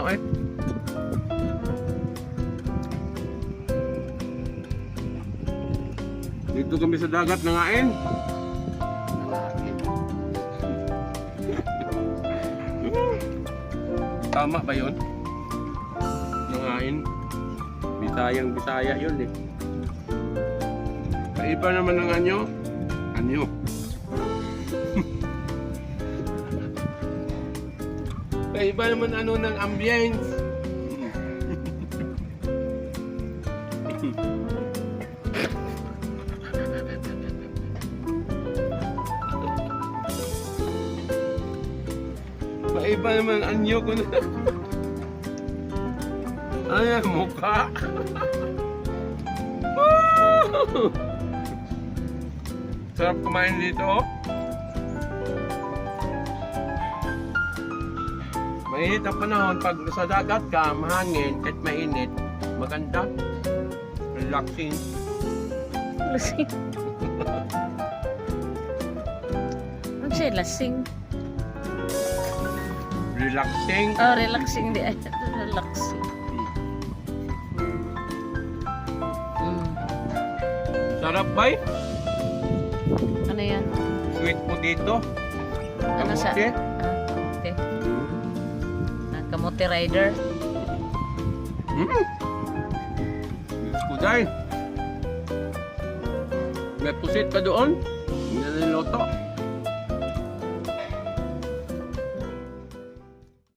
Bakit? Dito kami sa dagat nangain. Tama ba yun? Nangain. Bisayang bisaya yun eh. Kaiba naman ng anyo. Anyo. Kaiba naman ano ng ambience. Maiba naman anyo ko na. Ay, mukha. Sarap kumain dito. oh. Mainit ang panahon. Pag sa dagat ka, mahangin, kahit mainit, maganda. Relaxing. Lasing. Ano siya? Lasing. Relaxing. Oh, relaxing di ay. Relaxing. Mm. Sarap bay. Ano yan? Sweet potato. Ano sa? Kamote. Ah, kamote. Kamote rider. Mm. Diyos. May pusit pa doon. Hindi na niloto.